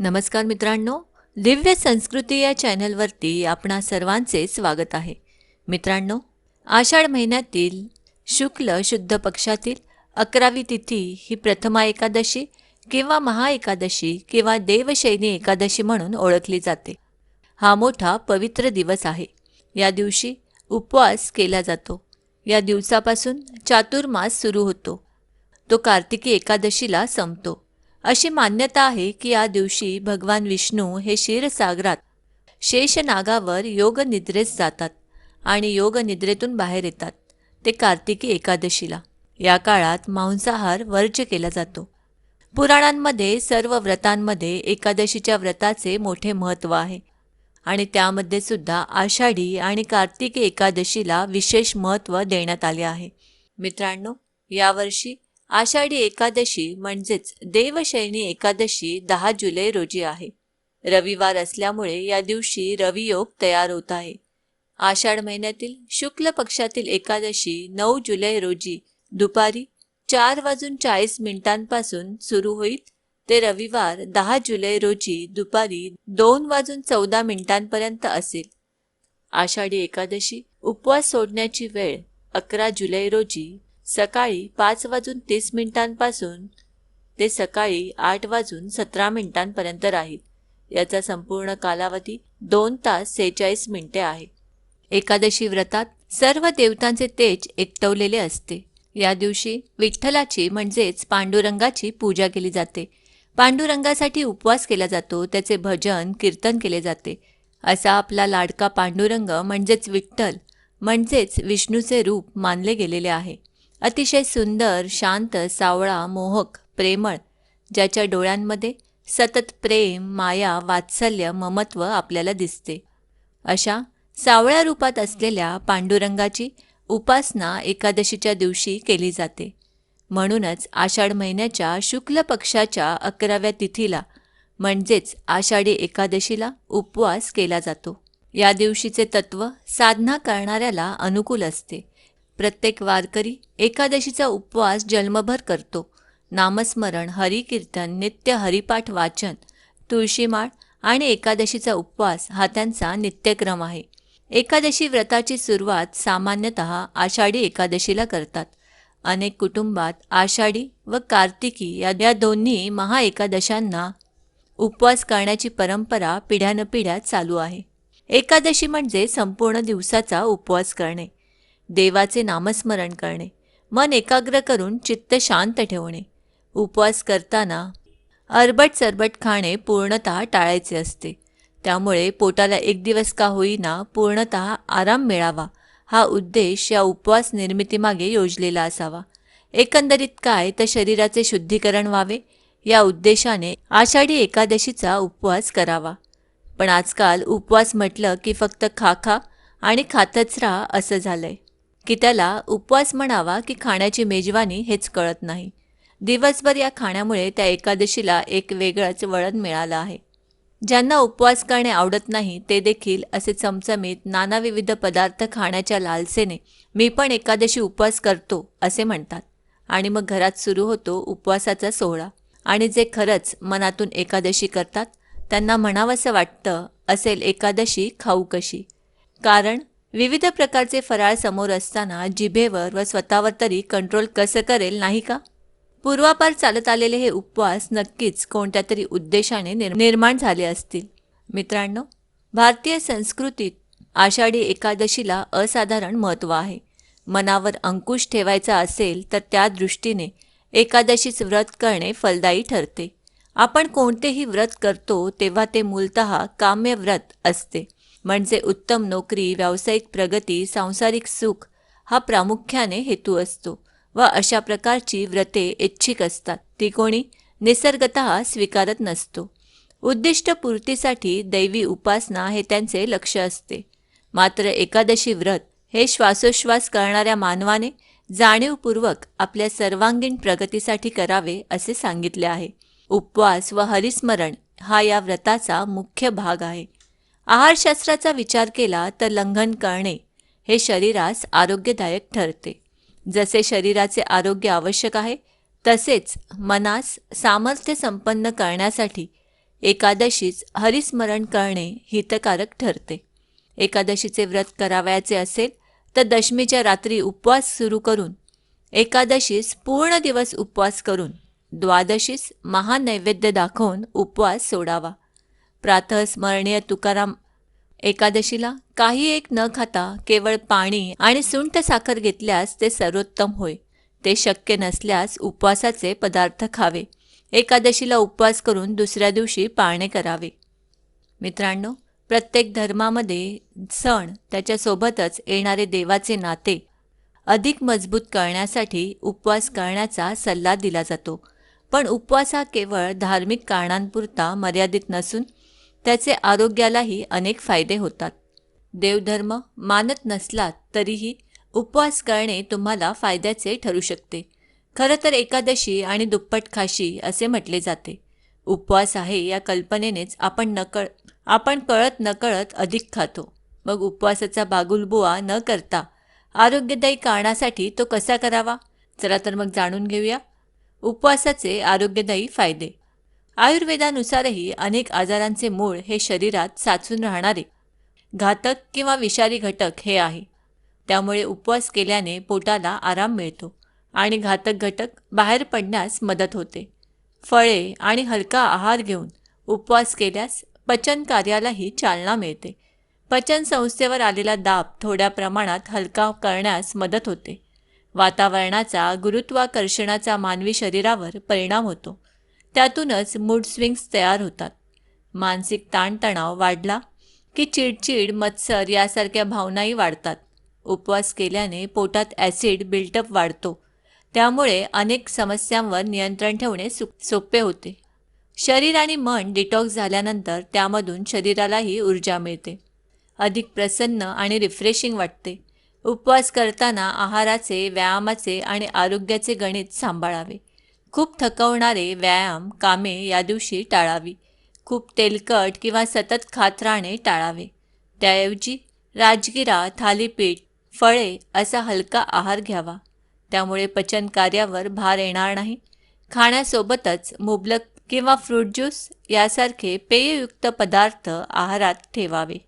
नमस्कार मित्रांनो दिव्य संस्कृती या चॅनलवरती आपणा सर्वांचे स्वागत आहे. मित्रांनो आषाढ महिन्यातील शुक्ल शुद्ध पक्षातील अकरावी तिथी ही प्रथमा एकादशी किंवा महाएकादशी किंवा देवशैनी एकादशी म्हणून ओळखली जाते. हा मोठा पवित्र दिवस आहे. या दिवशी उपवास केला जातो. या दिवसापासून चातुर्मास सुरू होतो. तो कार्तिकी एकादशीला संपतो. अशी मान्यता आहे की या दिवशी भगवान विष्णू हे क्षीरसागरात शेषनागावर योग निद्रेस जातात आणि योग निद्रेतून बाहेर येतात. ते कार्तिकी एकादशीला. या काळात मांसाहार वर्ज्य केला जातो. पुराणांमध्ये सर्व व्रतांमध्ये एकादशीच्या व्रताचे मोठे महत्त्व आहे आणि त्यामध्ये सुद्धा आषाढी आणि कार्तिकी एकादशीला विशेष महत्त्व देण्यात आले आहे. मित्रांनो यावर्षी आषाढी एकादशी म्हणजेच देवशैनी एकादशी दहा जुलै रोजी आहे. रविवार असल्यामुळे या दिवशी रवियोग तयार होत आहे. आषाढ महिन्यातील शुक्ल पक्षातील एकादशी नऊ जुलै रोजी दुपारी चार वाजून चाळीस मिनिटांपासून सुरू होईल. ते रविवार दहा जुलै रोजी दुपारी दोन वाजून चौदा मिनिटांपर्यंत असेल. आषाढी एकादशी उपवास सोडण्याची वेळ अकरा जुलै रोजी सकाळी पाच वाजून तीस मिनिटांपासून ते सकाळी आठ वाजून सतरा मिनिटांपर्यंत राहील. याचा संपूर्ण कालावधी दोन तास सेहेचाळीस मिनिटे आहे. एकादशी व्रतात सर्व देवतांचे तेज एकटवलेले असते. या दिवशी विठ्ठलाची म्हणजेच पांडुरंगाची पूजा केली जाते. पांडुरंगासाठी उपवास केला जातो त्याचे भजन कीर्तन केले जाते. असा आपला लाडका पांडुरंग म्हणजेच विठ्ठल म्हणजेच विष्णूचे रूप मानले गेलेले आहे. अतिशय सुंदर शांत सावळा मोहक प्रेमळ ज्याच्या डोळ्यांमध्ये सतत प्रेम माया वात्सल्य ममत्व आपल्याला दिसते. अशा सावळ्या रूपात असलेल्या पांडुरंगाची उपासना एकादशीच्या दिवशी केली जाते. म्हणूनच आषाढ महिन्याच्या शुक्ल पक्षाच्या अकराव्या तिथीला म्हणजेच आषाढी एकादशीला उपवास केला जातो. या दिवशीचे तत्व साधना करणाऱ्याला अनुकूल असते. प्रत्येक वारकरी एकादशीचा उपवास जन्मभर करतो. नामस्मरण हरिकीर्तन नित्य हरिपाठ वाचन तुळशीमाळ आणि एकादशीचा उपवास हा त्यांचा नित्यक्रम आहे. एकादशी व्रताची सुरुवात सामान्यतः आषाढी एकादशीला करतात. अनेक कुटुंबात आषाढी व कार्तिकी या या दोन्ही महाएकादशांना उपवास करण्याची परंपरा पिढ्यानपिढ्या चालू आहे. एकादशी म्हणजे संपूर्ण दिवसाचा उपवास करणे. देवाचे नामस्मरण करणे. मन एकाग्र करून चित्त शांत ठेवणे. उपवास करताना अरबट सरबट खाणे पूर्णतः टाळायचे असते. त्यामुळे पोटाला एक दिवस का होईना पूर्णतः आराम मिळावा. हा उद्देश या उपवास निर्मितीमागे योजलेला असावा. एकंदरीत काय तर शरीराचे शुद्धीकरण व्हावे या उद्देशाने आषाढी एकादशीचा उपवास करावा. पण आजकाल उपवास म्हटलं की फक्त खा खा आणि खातच राहा असं झालंय. की त्याला उपवास म्हणावा की खाण्याची मेजवानी हेच कळत नाही. दिवसभर या खाण्यामुळे त्या एकादशीला एक वेगळंच वळण मिळालं आहे. ज्यांना उपवास करणे आवडत नाही ते देखील असे चमचमीत नानाविविध पदार्थ खाण्याच्या लालसेने मी पण एकादशी उपवास करतो असे म्हणतात. आणि मग घरात सुरू होतो उपवासाचा सोहळा. आणि जे खरंच मनातून एकादशी करतात त्यांना म्हणावंसं वाटतं असेल एकादशी खाऊ कशी. कारण विविध प्रकारचे फराळ समोर असताना जिभेवर व स्वतःवर तरी कंट्रोल कसं करेल नाही का? पूर्वापार चालत आलेले हे उपवास नक्कीच कोणत्या तरी उद्देशाने निर्माण झाले असतील. मित्रांनो भारतीय संस्कृतीत आषाढी एकादशीला असाधारण महत्त्व आहे. मनावर अंकुश ठेवायचा असेल तर त्या दृष्टीने एकादशीच व्रत करणे फलदायी ठरते. आपण कोणतेही व्रत करतो तेव्हा ते मूलत काम्य व्रत असते. म्हणजे उत्तम नोकरी व्यावसायिक प्रगती सांसारिक सुख हा प्रामुख्याने हेतू असतो व अशा प्रकारची व्रते इच्छिक असतात. ती कोणी निसर्गत स्वीकारत नसतो. उद्दिष्टपूर्तीसाठी दैवी उपासना हे त्यांचे लक्ष असते. मात्र एकादशी व्रत हे श्वासोश्वास करणाऱ्या मानवाने जाणीवपूर्वक आपल्या सर्वांगीण प्रगतीसाठी करावे असे सांगितले आहे. उपवास व हरिस्मरण हा या व्रताचा मुख्य भाग आहे. आहारशास्त्राचा विचार केला तर लंघन करणे हे शरीरास आरोग्यदायक ठरते. जसे शरीराचे आरोग्य आवश्यक आहे तसेच मनास सामर्थ्य संपन्न करण्यासाठी एकादशीच हरिस्मरण करणे हितकारक ठरते. एकादशीचे व्रत करावयाचे असेल तर दशमीच्या रात्री उपवास सुरू करून एकादशीस पूर्ण दिवस उपवास करून द्वादशीस महानैवेद्य दाखवून उपवास सोडावा. प्रातःस्मरणीय तुकाराम एकादशीला काही एक न खाता केवळ पाणी आणि सुंठ साखर घेतल्यास ते सर्वोत्तम होय. ते शक्य नसल्यास उपवासाचे पदार्थ खावे. एकादशीला उपवास करून दुसऱ्या दिवशी पाळणे करावे. मित्रांनो प्रत्येक धर्मामध्ये सण त्याच्यासोबतच येणारे देवाचे नाते अधिक मजबूत करण्यासाठी उपवास करण्याचा सल्ला दिला जातो. पण उपवास हा केवळ धार्मिक कारणांपुरता मर्यादित नसून त्याचे आरोग्यालाही अनेक फायदे होतात. देवधर्म मानत नसलात तरीही उपवास करणे तुम्हाला फायद्याचे ठरू शकते. खरं तर एकादशी आणि दुप्पट खाशी असे म्हटले जाते. उपवास आहे या कल्पनेनेच आपण नकळ आपण कळत नकळत अधिक खातो. मग उपवासाचा बागुलबुवा न करता आरोग्यदायी कारणासाठी तो कसा करावा? चला तर मग जाणून घेऊया. उपवासाचे आरोग्यदायी फायदे. आयुर्वेदानुसारही अनेक आजारांचे मूळ हे शरीरात साचून राहणारे घातक किंवा विषारी घटक हे आहे. त्यामुळे उपवास केल्याने पोटाला आराम मिळतो आणि घातक घटक बाहेर पडण्यास मदत होते. फळे आणि हलका आहार घेऊन उपवास केल्यास पचन कार्यालाही चालना मिळते. पचन संस्थेवर आलेला दाब थोड्या प्रमाणात हलका करण्यास मदत होते. वातावरणाचा गुरुत्वाकर्षणाचा मानवी शरीरावर परिणाम होतो. त्यातूनच मूड स्विंग्स तयार होतात. मानसिक ताणतणाव वाढला की चिडचिड मत्सर यासारख्या भावनाही वाढतात. उपवास केल्याने पोटात ॲसिड बिल्टअप वाढतो. त्यामुळे अनेक समस्यांवर नियंत्रण ठेवणे सु सोपे होते. शरीर आणि मन डिटॉक्स झाल्यानंतर त्यामधून शरीरालाही ऊर्जा मिळते. अधिक प्रसन्न आणि रिफ्रेशिंग वाटते. उपवास करताना आहाराचे व्यायामाचे आणि आरोग्याचे गणित सांभाळावे. खूप थकवणारे व्यायाम कामे या दिवशी टाळावी. खूप तेलकट किंवा सतत खात राहणे टाळावे. त्याऐवजी राजगिरा थालीपीठ फळे असा हलका आहार घ्यावा. त्यामुळे पचन कार्यावर भार येणार नाही. खाण्यासोबतच मुबलक किंवा फ्रूट ज्यूस यासारखे पेययुक्त पदार्थ आहारात ठेवावे.